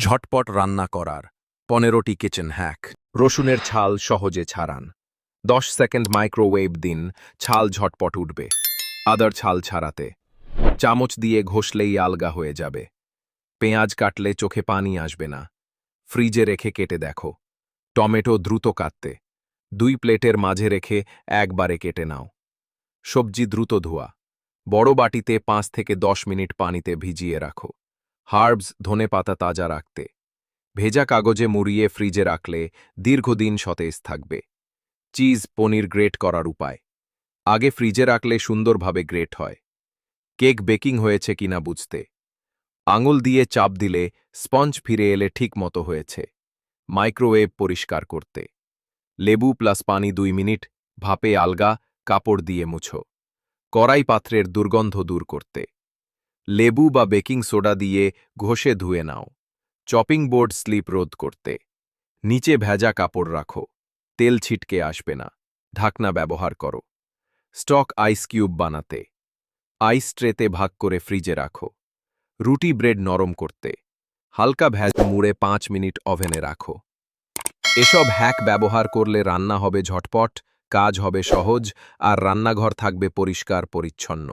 ঝটপট রান্না করার। পনেরোটি কিচেন হ্যাক। রসুনের ছাল সহজে ছাড়ান। দশ সেকেন্ড মাইক্রোওয়েভ দিন, ছাল ঝটপট উঠবে। আদার ছাল ছাড়াতে। চামচ দিয়ে ঘষলেই আলগা হয়ে যাবে। পেঁয়াজ কাটলে চোখে পানি আসবে না। ফ্রিজে রেখে কেটে দেখো। টমেটো দ্রুত কাটতে। দুই প্লেটের মাঝে রেখে একবারে কেটে নাও। সবজি দ্রুত ধোয়া। বড় বাটিতে পাঁচ থেকে দশ মিনিট পানিতে ভিজিয়ে রাখো। হার্বস ধনে পাতা তাজা রাখতে। ভেজা কাগজে মুড়িয়ে ফ্রিজে রাখলে দীর্ঘদিন সতেজ থাকবে। চিজ পনির গ্রেট করার উপায়। আগে ফ্রিজে রাখলে সুন্দরভাবে গ্রেট হয়। কেক বেকিং হয়েছে কিনা বুঝতে। আঙুল দিয়ে চাপ দিলে স্পঞ্জ ফিরে এলে ঠিক মতো হয়েছে। মাইক্রোওয়েভ পরিষ্কার করতে। লেবু প্লাস পানি দুই মিনিট, ভাপে আলগা, কাপড় দিয়ে মুছো। কড়াই পাত্রের দুর্গন্ধ দূর করতে। লেবু বা বেকিং সোডা দিয়ে ঘষে ধুয়ে নাও। চপিং বোর্ড স্লিপ রোধ করতে। নিচে ভেজা কাপড় রাখো। তেল ছিটকে আসবে না। ঢাকনা ব্যবহার করো। স্টক আইস কিউব বানাতে। আইস ট্রেতে ভাগ করে ফ্রিজে রাখো। রুটি ব্রেড নরম করতে। হালকা ভ্যাজ মুড়ে পাঁচ মিনিট ওভেনে রাখো। এসব হ্যাক ব্যবহার করলে রান্না হবে ঝটপট, কাজ হবে সহজ, আর রান্নাঘর থাকবে পরিষ্কার পরিচ্ছন্ন।